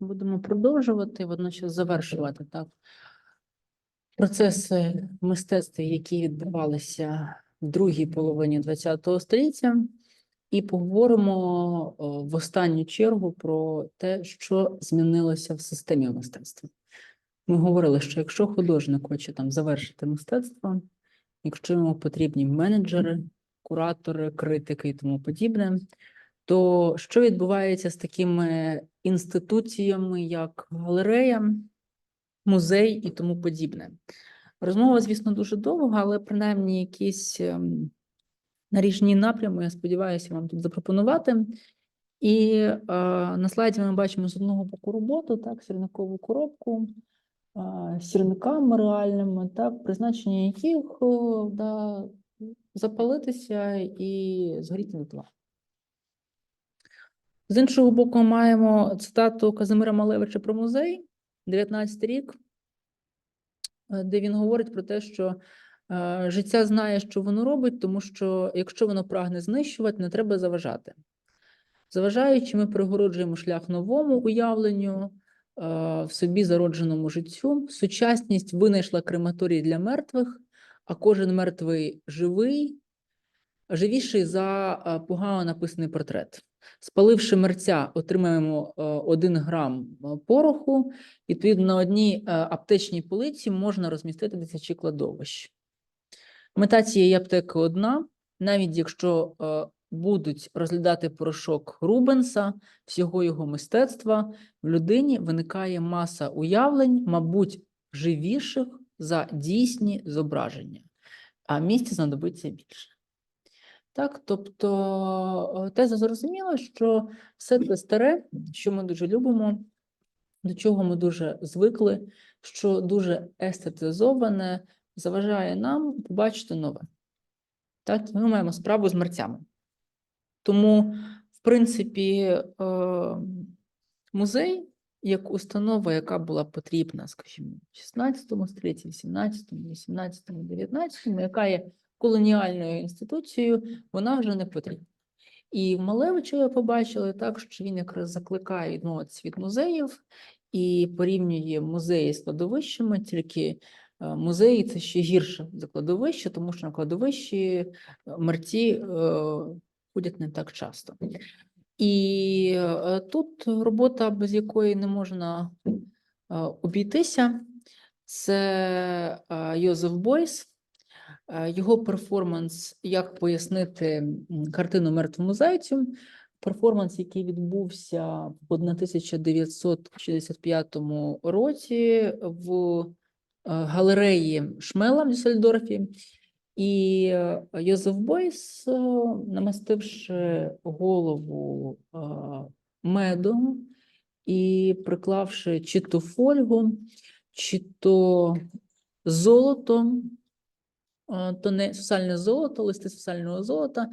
будемо продовжувати, водночас завершувати так процеси мистецтва, які відбувалися в другій половині ХХ століття, і поговоримо в останню чергу про те, що змінилося в системі мистецтва. Ми говорили, що якщо художник хоче там завершити мистецтво, якщо йому потрібні менеджери, куратори, критики і тому подібне, то що відбувається з такими інституціями, як галерея, музей і тому подібне? Розмова, звісно, дуже довга, але принаймні якісь ем, наріжні напрями, я сподіваюся, вам тут запропонувати. І е, на слайді ми бачимо з одного боку роботу, так, сірникову коробку, е, сірниками реальними, так, призначення яких е, да, запалитися і згоріти на дотла. З іншого боку, маємо цитату Казимира Малевича про музей, 19 рік, е, де він говорить про те, що е, життя знає, що воно робить, тому що якщо воно прагне знищувати, не треба заважати. Заважаючи, ми перегороджуємо шлях новому уявленню, е, в собі зародженому життю. Сучасність винайшла крематорій для мертвих, а кожен мертвий живий, живіший за погано написаний портрет. Спаливши мерця, отримаємо е, 1 грам е, пороху. Відповідно, на одній е, аптечній полиці можна розмістити тисячі кладовищ. Мета цієї аптеки одна, навіть якщо е, будуть розглядати порошок Рубенса, всього його мистецтва, в людині виникає маса уявлень, мабуть, живіших за дійсні зображення, а місця знадобиться більше. Так, тобто е, теза зрозуміла, що все те старе, що ми дуже любимо, до чого ми дуже звикли, що дуже естетизоване, заважає нам побачити нове. Так, ми маємо справу з мерцями. Тому, в принципі, е, музей як установа, яка була потрібна, скажімо, в 16 столітті, 17, 18, 19, яка є колоніальною інституцією, вона вже не потрібна. І в Малевичу я побачила так, що він якраз закликає відмовитися від музеїв і порівнює музеї з кладовищами, тільки е, музеї це ще гірше за кладовище, тому що на кладовищі е, мерці е, ходять не так часто. І тут робота, без якої не можна обійтися, це Йозеф Бойс. Е, Його перформанс Як пояснити картину мертвому зайцю. Перформанс, який відбувся в 1965 році в е, галереї Шмела в Дюссельдорфі. І е, Йозеф Бойс, намастивши голову медом і приклавши чи то фольгу, чи то золото, е, то не сусальне золото, листи сусального золота,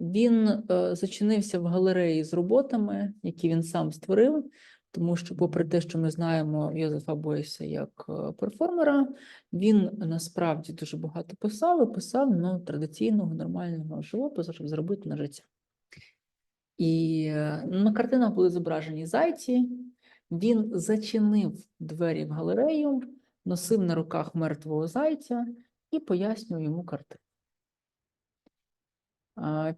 він е, зачинився в галереї з роботами, які він сам створив. Тому що, попри те, що ми знаємо Йозефа Бойса як е, перформера, він насправді дуже багато писав і писав ну, традиційного нормального живопису, щоб зробити на життя. І е, на картинах були зображені зайці. Він зачинив двері в галерею, носив на руках мертвого зайця і пояснюю йому картину.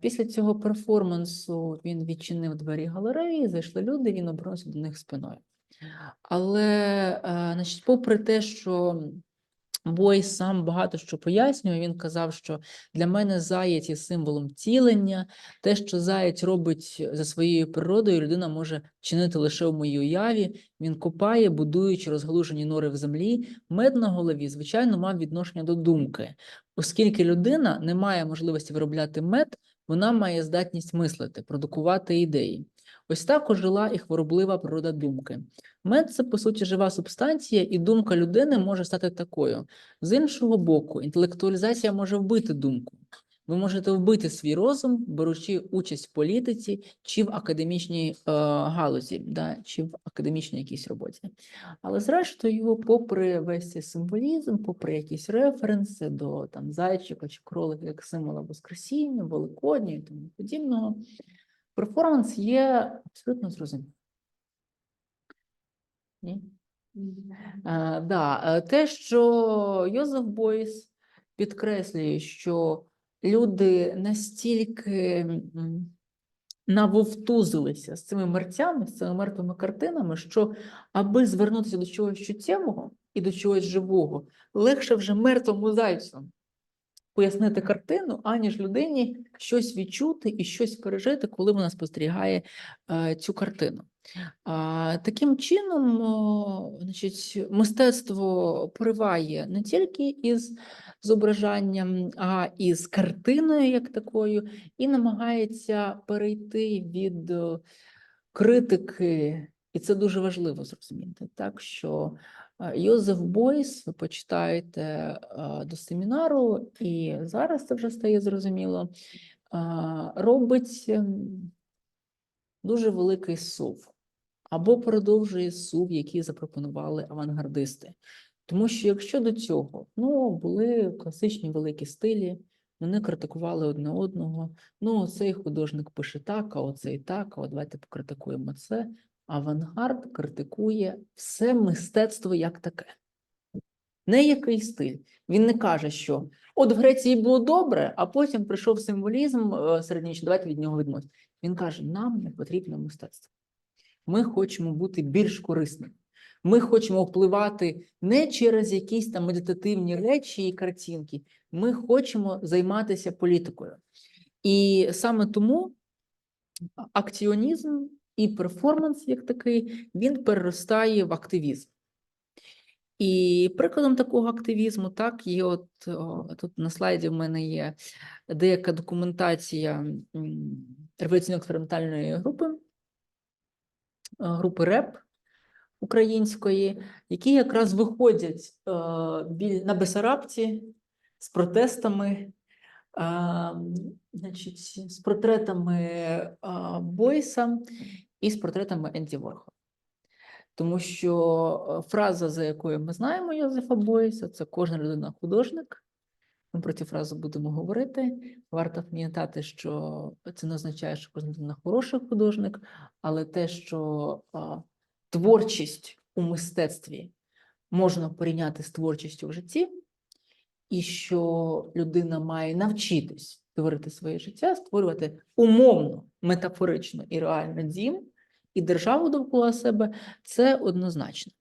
Після цього перформансу він відчинив двері галереї, зайшли люди, він обернувся до них спиною. Але, е, значить, попри те, що Бой сам багато що пояснює, він казав, що для мене заєць є символом цілення. Те, що заєць робить за своєю природою, людина може чинити лише в моїй уяві. Він копає, будуючи розгалужені нори в землі. Мед на голові, звичайно, мав відношення до думки. Оскільки людина не має можливості виробляти мед, вона має здатність мислити, продукувати ідеї. Ось так жила і хвороблива природа думки. Мед це, по суті, жива субстанція, і думка людини може стати такою. З іншого боку, інтелектуалізація може вбити думку. Ви можете вбити свій розум, беручи участь в політиці чи в академічній е, галузі, да, чи в академічній якійсь роботі. Але зрештою, попри весь цей символізм, попри якісь референси до там зайчика чи кролика як символа Воскресіння, Великодня і тому подібного, перформанс є абсолютно зрозумілим. Ні? Е, да, е, те, що Йозеф Бойс підкреслює, що люди настільки навовтузилися з цими мерцями, з цими мертвими картинами, що аби звернутися до чогось чуттєвого і до чогось живого, легше вже мертвому зайцю пояснити картину, аніж людині щось відчути і щось пережити, коли вона спостерігає е, цю картину. Таким чином, значить, мистецтво пориває не тільки із зображанням, а і з картиною як такою, і намагається перейти від критики, і це дуже важливо зрозуміти, так що Йозеф Бойс, ви почитаєте е, до семінару, і зараз це вже стає зрозуміло, е, робить ем, дуже великий сув або продовжує сув, який запропонували авангардисти. Тому що якщо до цього ну, були класичні великі стилі, вони критикували одне одного. Ну, цей художник пише так, а оцей так, а давайте покритикуємо це. Авангард критикує все мистецтво як таке. Не який стиль. Він не каже, що от в Греції було добре, а потім прийшов символізм е, середньовічний, давайте від нього відмовимося. Він каже: нам не потрібно мистецтво. Ми хочемо бути більш корисними. Ми хочемо впливати не через якісь там медитативні речі і картинки. Ми хочемо займатися політикою. І саме тому акціонізм і перформанс, як такий, він переростає в активізм. І прикладом такого активізму, так, є от о, тут на слайді в мене є деяка документація революційно-експериментальної групи, е, групи РЕП української, які якраз виходять е, на Бесарабці з протестами, значить, з портретами Бойса і з портретами Енді Ворхола. Тому що е, фраза, за якою ми знаємо Йозефа Бойса, це кожна людина художник. Ми про цю фразу будемо говорити. Варто пам'ятати, що це не означає, що кожна людина хороший художник, але те, що творчість у мистецтві можна порівняти з творчістю в житті, і що людина має навчитись творити своє життя, створювати умовно, метафорично і реально дім і державу довкола себе, це однозначно.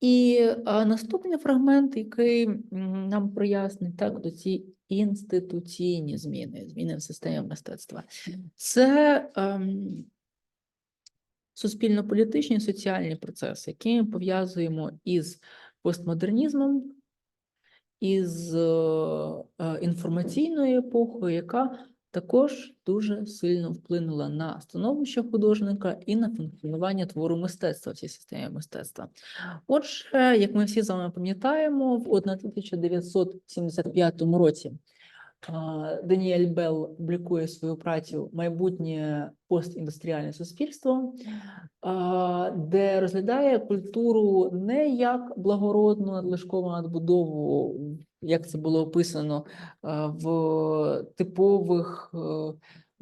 І наступний фрагмент, який нам прояснить так, до ці інституційні зміни, зміни в системі мистецтва, це ем, суспільно-політичні соціальні процеси, які ми пов'язуємо із постмодернізмом, із інформаційної епохи, яка також дуже сильно вплинула на становище художника і на функціонування твору мистецтва в цій системі мистецтва. Отже, як ми всі з вами пам'ятаємо, в 1975 році Даніель Белл публікує свою працю Майбутнє постіндустріальне суспільство, де розглядає культуру не як благородну надлишкову надбудову, як це було описано в типових е,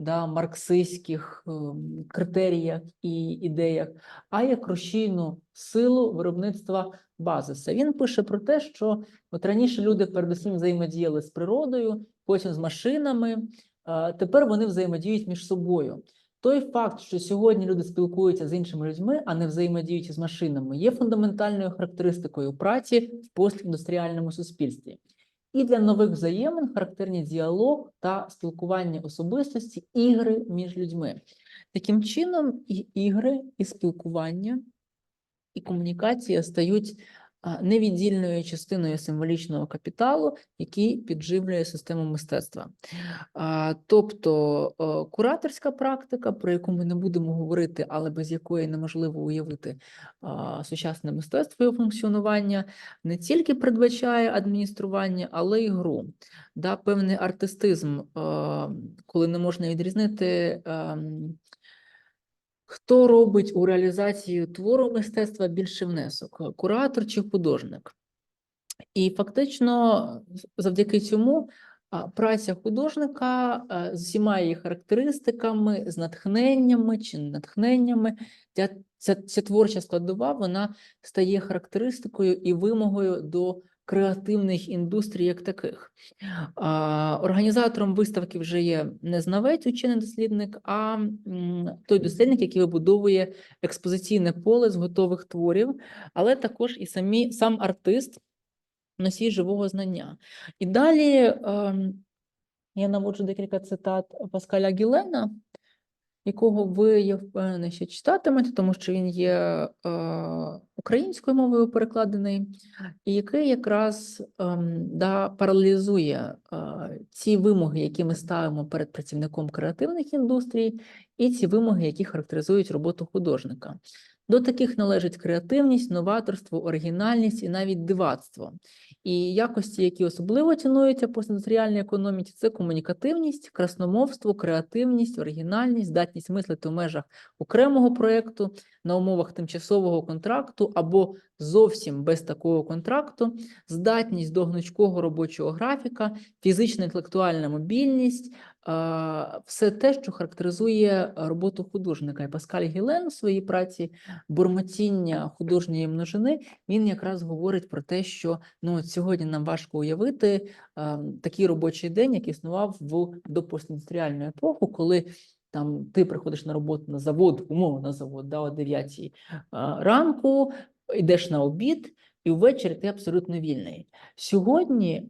да, марксистських ем, критеріях і ідеях, а як рушійну силу виробництва базиса. Він пише про те, що от раніше люди передусім взаємодіяли з природою, потім з машинами, тепер вони взаємодіють між собою. Той факт, що сьогодні люди спілкуються з іншими людьми, а не взаємодіють з машинами, є фундаментальною характеристикою праці в постіндустріальному суспільстві. І для нових взаємин характерні діалог та спілкування особистості, ігри між людьми. Таким чином, і ігри, і спілкування, і комунікація стають невіддільною частиною символічного капіталу, який підживлює систему мистецтва. Тобто кураторська практика, про яку ми не будемо говорити, але без якої неможливо уявити сучасне мистецтво і функціонування, не тільки передбачає адміністрування, але й гру. Да, певний артистизм, коли не можна відрізнити. Хто робить у реалізацію твору мистецтва більший внесок? Куратор чи художник? І фактично, завдяки цьому праця художника з усіма її характеристиками, з натхненнями чи натхненнями. Ця, ця творча складова вона стає характеристикою і вимогою до креативних індустрій як таких. Організатором виставки вже є не знавець, учений дослідник, а той дослідник, який вибудовує експозиційне поле з готових творів, але також і самі, сам артист, носій живого знання. І далі ем, я наводжу декілька цитат Паскаля Гілена, якого ви, я впевнена, ще читатимете, тому що він є е, українською мовою перекладений, і який якраз е, да, паралізує е, ці вимоги, які ми ставимо перед працівником креативних індустрій, і ці вимоги, які характеризують роботу художника. До таких належить креативність, новаторство, оригінальність і навіть дивацтво. І якості, які особливо цінуються в постіндустріальній економіці, це комунікативність, красномовство, креативність, оригінальність, здатність мислити в межах окремого проєкту на умовах тимчасового контракту або зовсім без такого контракту, здатність до гнучкого робочого графіка, фізична інтелектуальна мобільність, все те, що характеризує роботу художника. І Паскаль Гілен у своїй праці бурмотіння художньої множини він якраз говорить про те, що ну сьогодні нам важко уявити такий робочий день, як існував в допостіндустріальну епоху, коли там ти приходиш на роботу на завод, умовно на завод, да, о 9 ранку, йдеш на обід, і ввечері ти абсолютно вільний. Сьогодні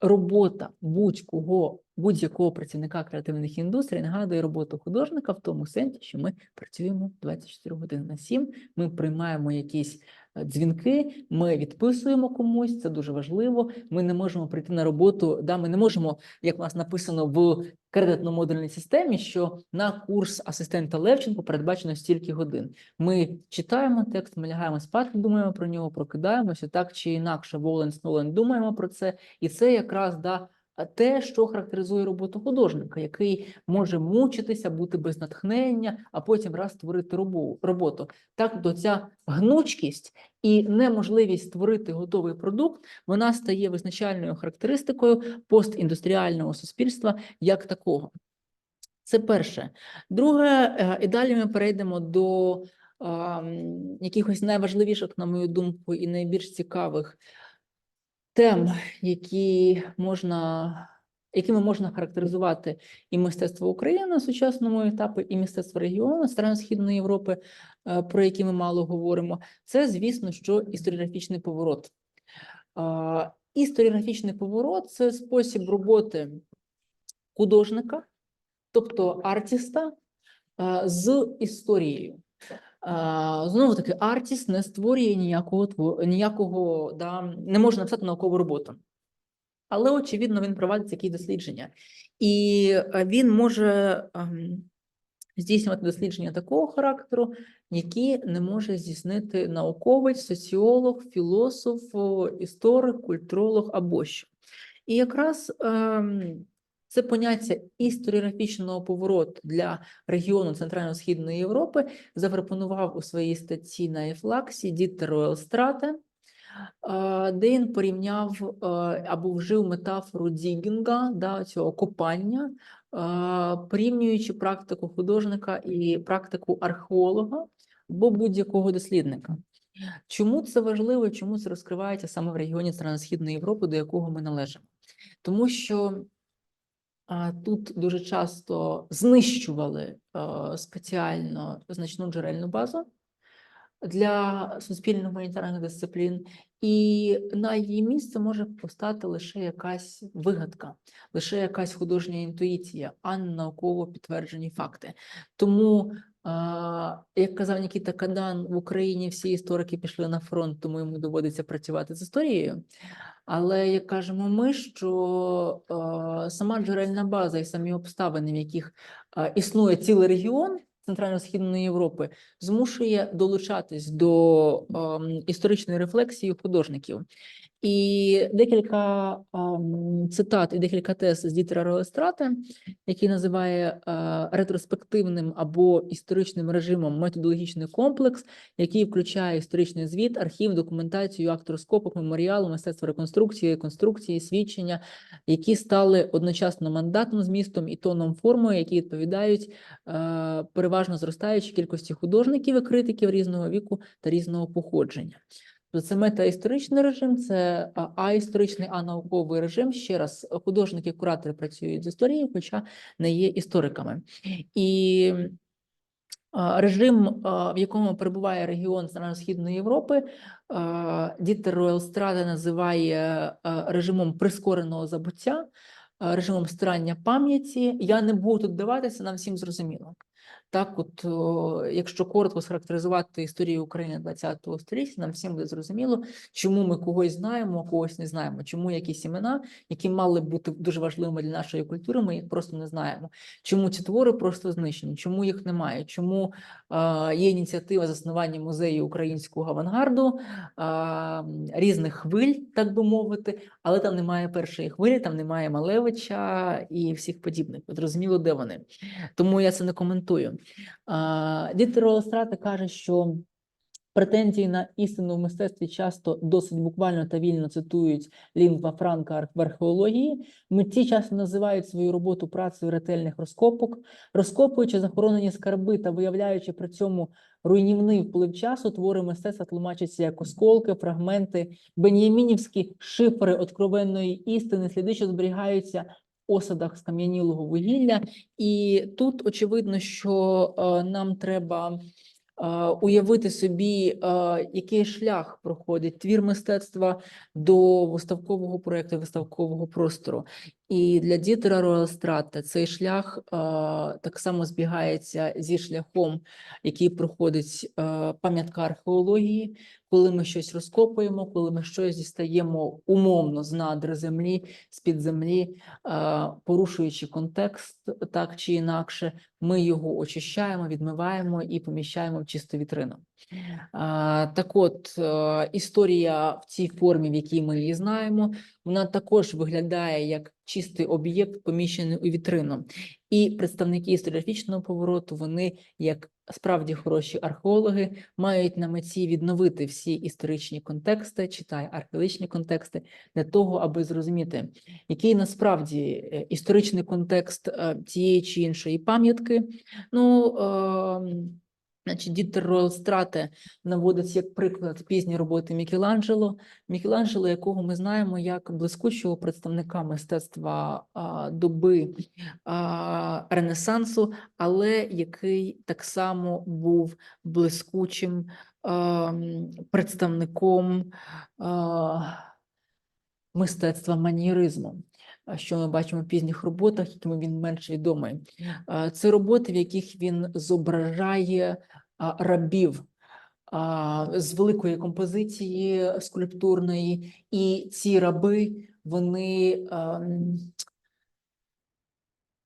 робота будь-кого, будь-якого працівника креативних індустрій нагадує роботу художника в тому сенсі, що ми працюємо 24 години на 7, ми приймаємо якісь е, дзвінки, ми відписуємо комусь, це дуже важливо. Ми не можемо прийти на роботу, да, ми не можемо, як у нас написано в кредитно-модульній системі, що на курс асистента Левченко передбачено стільки годин. Ми читаємо текст, ми лягаємо спати, думаємо про нього, прокидаємося так чи інакше. Воленс Нолен думаємо про це, і це якраз да. Те, що характеризує роботу художника, який може мучитися, бути без натхнення, а потім раз створити роботу. Так, то ця гнучкість і неможливість створити готовий продукт, вона стає визначальною характеристикою постіндустріального суспільства як такого. Це перше. Друге, е, і далі ми перейдемо до якихось найважливіших, на мою думку, і найбільш цікавих тем, які можна, якими можна характеризувати і мистецтво України на сучасному етапі, і мистецтво регіону Східної Європи, е, про які ми мало говоримо. Це, звісно, що історіографічний поворот. Історіографічний поворот це спосіб роботи художника, тобто артиста, з історією. А, Знову таки, артіст не створює ніякого ніякого, да, не може написати наукову роботу. Але, очевидно, він проводить якісь дослідження. І е, він може ем, здійснювати дослідження такого характеру, які не може здійснити науковець, соціолог, філософ, історик, культуролог або що. І якраз ем, це поняття історіографічного повороту для регіону Центрально-Східної Європи запропонував у своїй статті на Ефлаксі Дітер Роелстрате, а, де він порівняв або вжив метафору дігінга, да, цього копання, порівнюючи практику художника і практику археолога або будь-якого дослідника. Чому це важливо чому це розкривається саме в регіоні Центрально-Східної Європи, до якого ми належимо? Тому що тут дуже часто знищували е, спеціально значну джерельну базу для суспільно-гуманітарних дисциплін, і на її місце може постати лише якась вигадка, лише якась художня інтуїція, а не науково підтверджені факти. Тому, як казав Нікіта Кадан, в Україні всі історики пішли на фронт, тому йому доводиться працювати з історією. Але як кажемо ми, що е, сама джерельна база і самі обставини, в яких е, існує цілий регіон Центрально-Східної Європи, змушує долучатись до ем, історичної рефлексії художників. І декілька цитат і декілька тез з Дітера Роестрата, який називає ретроспективним або історичним режимом методологічний комплекс, який включає історичний звіт, архів, документацію, акт розкопок, меморіалу, мистецтво реконструкції, конструкції, свідчення, які стали одночасно мандатом змістом і тоном формою, які відповідають переважно зростаючій кількості художників і критиків різного віку та різного походження. Тобто Це метаісторичний режим, це аісторичний, а науковий режим. Ще раз, художники, куратори працюють з історією, хоча не є істориками. І режим, в якому перебуває регіон Центрально-Східної Європи, Дітер Ройлстрада називає режимом прискореного забуття, режимом старання пам'яті. Я не буду тут даватися, нам всім зрозуміло. Так, от, якщо коротко схарактеризувати історію України ХХ століття, нам всім буде зрозуміло, чому ми когось знаємо, а когось не знаємо, чому якісь імена, які мали бути дуже важливими для нашої культури, ми їх просто не знаємо. Чому ці твори просто знищені, чому їх немає, чому е, є ініціатива заснування музею українського авангарду, е, різних хвиль, так би мовити, але там немає першої хвилі, там немає Малевича і всіх подібних. Зрозуміло, де вони. Тому я це не коментую. А, Дітер Олестрата каже, що претензії на істину в мистецтві часто досить буквально та вільно цитують Лінгва Франка в археології. Митці часто називають свою роботу працею ретельних розкопок, розкопуючи захоронені скарби та виявляючи при цьому руйнівний вплив часу, твори мистецтва тлумачаться як осколки, фрагменти, бен'ямінівські шифри откровенної істини, сліди, що зберігаються осадах скам'янілого вугілля. І тут очевидно, що е, нам треба е, уявити собі, е, який шлях проходить твір мистецтва до виставкового проєкту, виставкового простору. І для Дітера Ройлстрата цей шлях е, так само збігається зі шляхом, який проходить е, пам'ятка археології, коли ми щось розкопуємо, коли ми щось дістаємо умовно з надр землі, з-під землі, е, порушуючи контекст так чи інакше, ми його очищаємо, відмиваємо і поміщаємо в чисту вітрину. Так от, історія в цій формі, в якій ми її знаємо, вона також виглядає як чистий об'єкт, поміщений у вітрину. І представники історіографічного повороту, вони, як справді хороші археологи, мають на меті відновити всі історичні контексти, читай археологічні контексти, для того, аби зрозуміти, який насправді е, історичний контекст е, тієї чи іншої пам'ятки. Ну, ем, Значить, Дітер Ройлстрате наводить як приклад пізні роботи Мікеланджело, Мікеланджело, якого ми знаємо як блискучого представника мистецтва а, доби а, Ренесансу, але який так само був блискучим а, представником а, мистецтва манierизму. Що ми бачимо в пізніх роботах, якими він менш відомий. Це роботи, в яких він зображає рабів з великої композиції скульптурної, і ці раби вони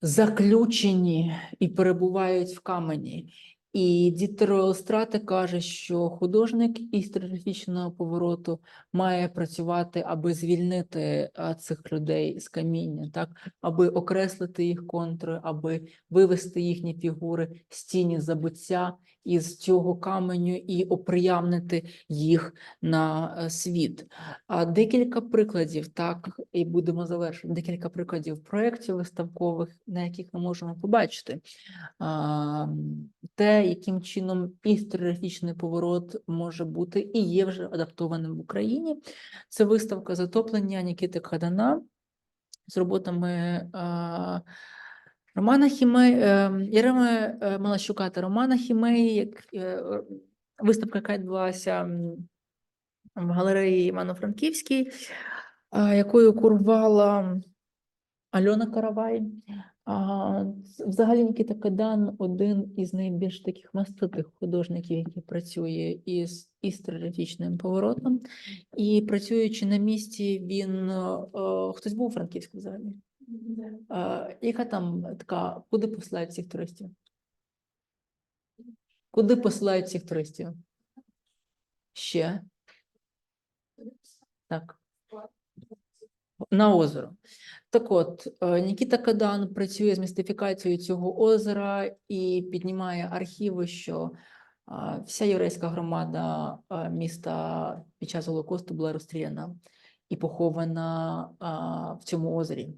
заключені і перебувають в камені. І Дітер Ройлстрате каже, що художник історичного повороту має працювати, аби звільнити цих людей з каміння, так? Аби окреслити їх контури, аби вивести їхні фігури з тіні забуття із цього каменю і оприямнити їх на е, світ. А декілька прикладів, так і будемо завершувати. Декілька прикладів проєктів виставкових, на яких ми можемо побачити те, яким чином історіографічний поворот може бути і є вже адаптованим в Україні. Це виставка затоплення Нікіти Кадана з роботами Романа Хімей, Єреми е, Малащука та Романа Хімеї, як е, е, виставка, яка відбулася в галереї Івано-Франківській, якою курувала Альона Каравай. Взагалі Нікіта Кадан один із найбільш таких маститих художників, який працює із історіографічним поворотом. І працюючи на місці, він е, е, хтось був у Франківську взагалі. Е, Яка там така, куди посилають цих туристів? Куди посилають цих туристів? Ще? Так. на озеро. Так от, е, Нікіта Кадан працює з містифікацією цього озера і піднімає архіви, що вся єврейська громада міста під час Голокосту була розстріляна і похована в цьому озері,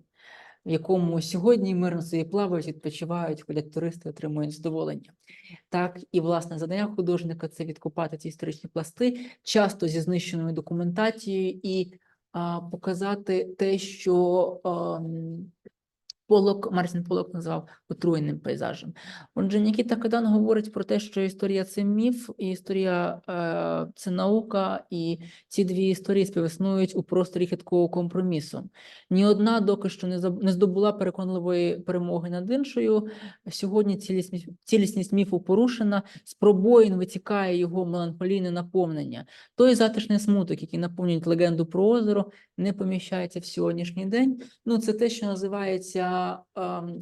в якому сьогодні мирно собі плавають, відпочивають, ходять туристи, отримують задоволення. Так, і власне завдання художника це відкопати ці історичні пласти, часто зі знищеною документацією, і а, показати те, що ам, Полок, Мартін Полок назвав отруєним пейзажем. Отже, Нікіта Кадан говорить про те, що історія це міф, і історія е, це наука, і ці дві історії співіснують у просторі хиткого компромісу. Ні одна доки що не не здобула переконливої перемоги над іншою. Сьогодні цілісність, цілісність міфу порушена, з пробоїн витікає його меланхолійне наповнення. Той затишний смуток, який наповнює легенду про озеро, не поміщається в сьогоднішній день. Ну, це те, що називається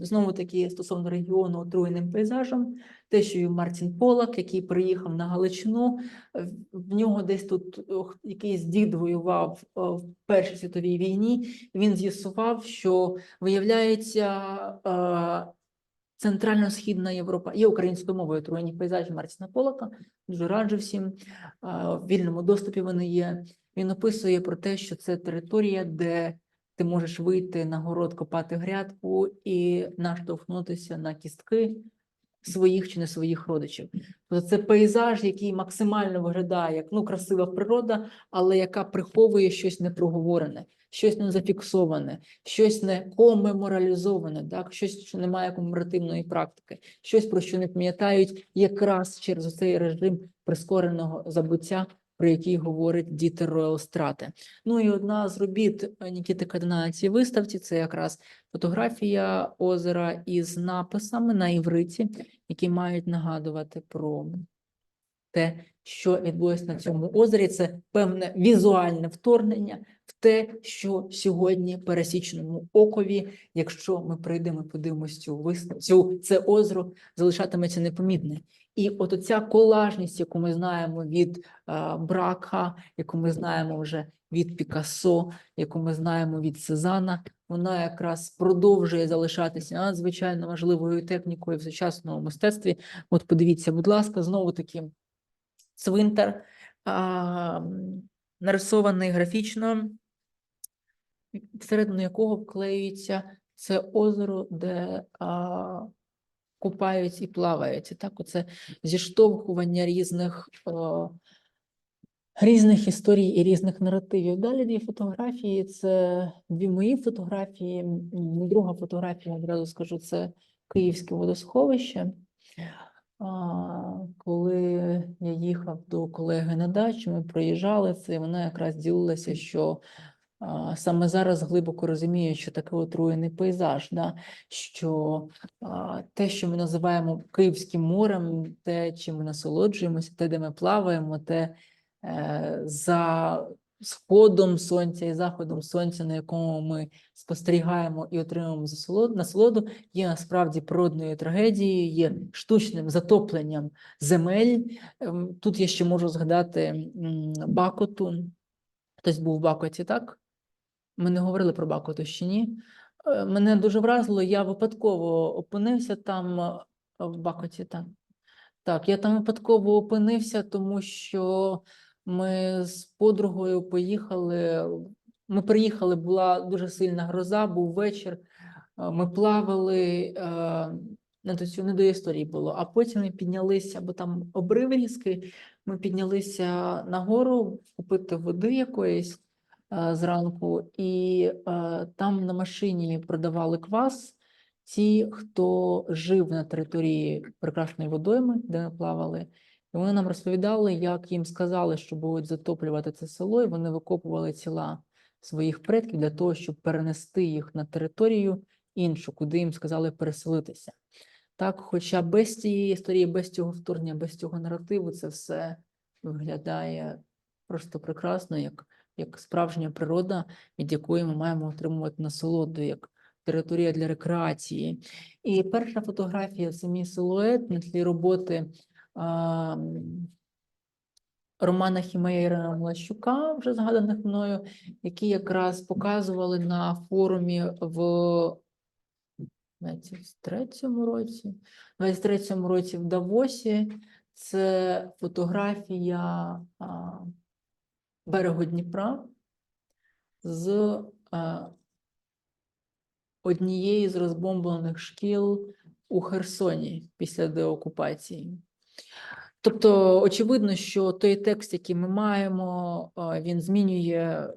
знову таки стосовно регіону отруєним пейзажем. Те, що і Мартін Полак, який приїхав на Галичину, е, в нього десь тут якийсь дід воював е, в Першій світовій війні. Він з'ясував, що виявляється. е, Центрально-східна Європа є українською мовою отруєні пейзажі Мартіна Полака. Дуже раджу всім. В вільному доступі вони є. Він описує про те, що це територія, де ти можеш вийти на город, копати грядку і наштовхнутися на кістки своїх чи не своїх родичів. Тобто це пейзаж, який максимально виглядає як ну, красива природа, але яка приховує щось непроговорене, щось не зафіксоване, щось не комеморалізоване, так? щось, що не має комеморативної практики, щось, про що не пам'ятають якраз через цей режим прискореного забуття, про який говорить Дітер Роял Страте. Ну і одна з робіт е, Нікіти Кадана на цій виставці це якраз фотографія озера із написами на івриті, які мають нагадувати про те, що відбулося на цьому озері. Це певне візуальне вторгнення в те, що сьогодні пересічному окові, якщо ми прийдемо і подивимось цю виставку, цю це озеро, залишатиметься непомітне. І от оця колажність, яку ми знаємо від е, Брака, яку ми знаємо вже від Пікассо, яку ми знаємо від Сезана, вона якраз продовжує залишатися надзвичайно важливою технікою в сучасному мистецтві. От подивіться, будь ласка, знову таки цвинтар, а, нарисований графічно, всередину якого вклеюється це озеро, де а, купають і плавають. І так, оце зіштовхування різних. а, Різних історій і різних наративів. Далі дві фотографії. Це дві мої фотографії. Друга фотографія, одразу скажу, це Київське водосховище. Коли я їхав до колеги на дачу, ми проїжджали це, і вона якраз ділилася, що саме зараз глибоко розумію, що таке отруєний пейзаж, да? що те, що ми називаємо Київським морем, те, чим ми насолоджуємося, те, де ми плаваємо, те е, за сходом сонця і заходом сонця, на якому ми спостерігаємо і отримуємо насолоду, є насправді природною трагедією, є штучним затопленням земель. Ем, Тут я ще можу згадати Бакоту. Хтось був в Бакоті, так? Ми не говорили про ні. Е, Мене дуже вразило, я випадково опинився там е, в Бакоті. Так, так я там випадково опинився, тому що ми з подругою поїхали. Ми приїхали, була дуже сильна гроза, був вечір. е, Ми плавали, не до цього, не до історії було. А потім ми піднялися, бо там обрив різкий. Ми піднялися нагору купити води якоїсь зранку, і там на машині продавали квас. Ті, хто жив на території прекрасної водойми, де ми плавали, і вони нам розповідали, як їм сказали, що будуть затоплювати це село, і вони викопували тіла своїх предків для того, щоб перенести їх на територію іншу, куди їм сказали переселитися. Так, хоча без цієї історії, без цього вторгнення, без цього наративу, це все виглядає просто прекрасно, як, як справжня природа, від якої ми маємо отримувати насолоду, як територія для рекреації. І перша фотографія це мій силует на тлі роботи а, Романа Хімеєра Млащука, вже згаданих мною, які якраз показували на форумі в 23-му році, 23-му році в Давосі. Це фотографія берегу Дніпра з а, однієї з розбомблених шкіл у Херсоні після деокупації. Тобто, очевидно, що той текст, який ми маємо, а, він змінює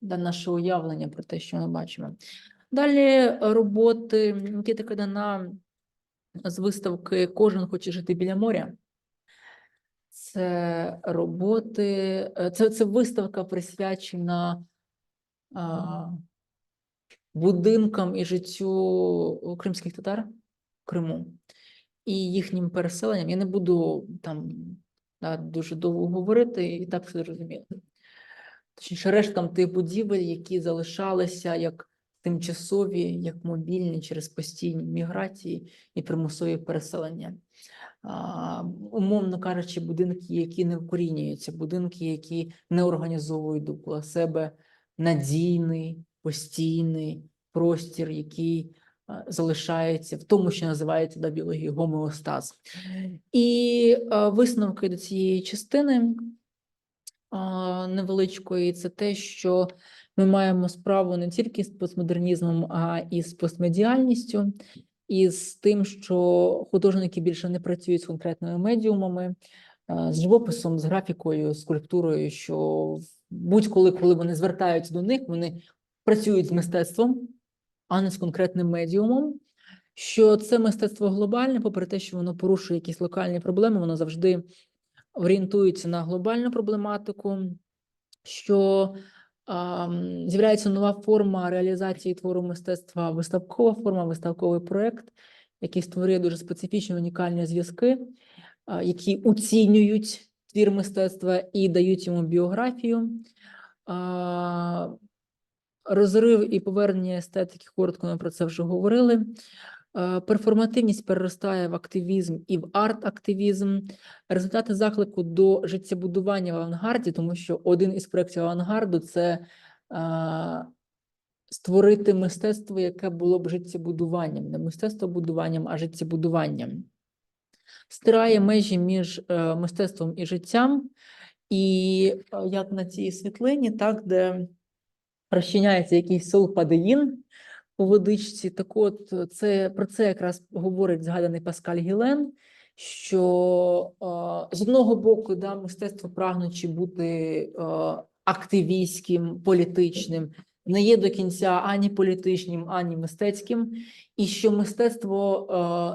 наше уявлення про те, що ми бачимо. Далі роботи Нікіти Кадана з виставки Кожен хоче жити біля моря. Це роботи, е, це, це виставка присвячена а, будинкам і життю кримських татар в Криму і їхнім переселенням. Я не буду там да, дуже довго говорити, і так все зрозуміло. Точніше, решткам тих будівель, які залишалися як тимчасові, як мобільні через постійні міграції і примусові переселення. Умовно кажучи, будинки, які не вкорінюються, будинки, які не організовують довкола себе надійний, постійний простір, який залишається в тому, що називається да, біологією гомеостаз. І висновки до цієї частини невеличкої це те, що ми маємо справу не тільки з постмодернізмом, а і з постмедіальністю, і з тим, що художники більше не працюють з конкретними медіумами, з живописом, з графікою, з скульптурою, що будь-коли, коли вони звертаються до них, вони працюють з мистецтвом, а не з конкретним медіумом. Що це мистецтво глобальне, попри те, що воно порушує якісь локальні проблеми, воно завжди орієнтується на глобальну проблематику, що з'являється нова форма реалізації твору мистецтва, виставкова форма, виставковий проєкт, який створює дуже специфічні унікальні зв'язки, які оцінюють твір мистецтва і дають йому біографію. Розрив і повернення естетики, коротко ми про це вже говорили. Е, Перформативність переростає в активізм і в арт-активізм. Результати заклику до життєбудування в авангарді, тому що один із проєктів авангарду це е, створити мистецтво, яке було б життєбудуванням, не мистецтвобудуванням, а життєбудуванням. Стирає межі між е, мистецтвом і життям, і як на цій світлині, так, де розчиняється якийсь сулфадеїн у водичці. Так от, це, про це якраз говорить згаданий Паскаль Гілен, що е, з одного боку, да, мистецтво прагнучи бути е, активістським, політичним, не є до кінця ані політичним, ані мистецьким, і що мистецтво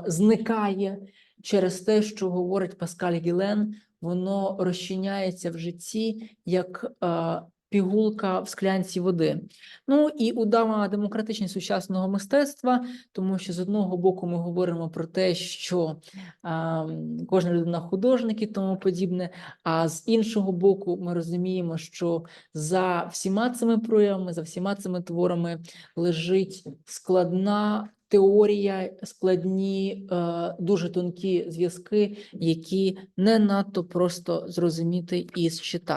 е, зникає через те, що говорить Паскаль Гілен, воно розчиняється в житті як е, пігулка в склянці води. Ну і удава демократичність сучасного мистецтва, тому що з одного боку ми говоримо про те, що а, кожна людина художник і тому подібне. А з іншого боку, ми розуміємо, що за всіма цими проявами, за всіма цими творами лежить складна. Теорія, складні, е, дуже тонкі зв'язки, які не надто просто зрозуміти і считати.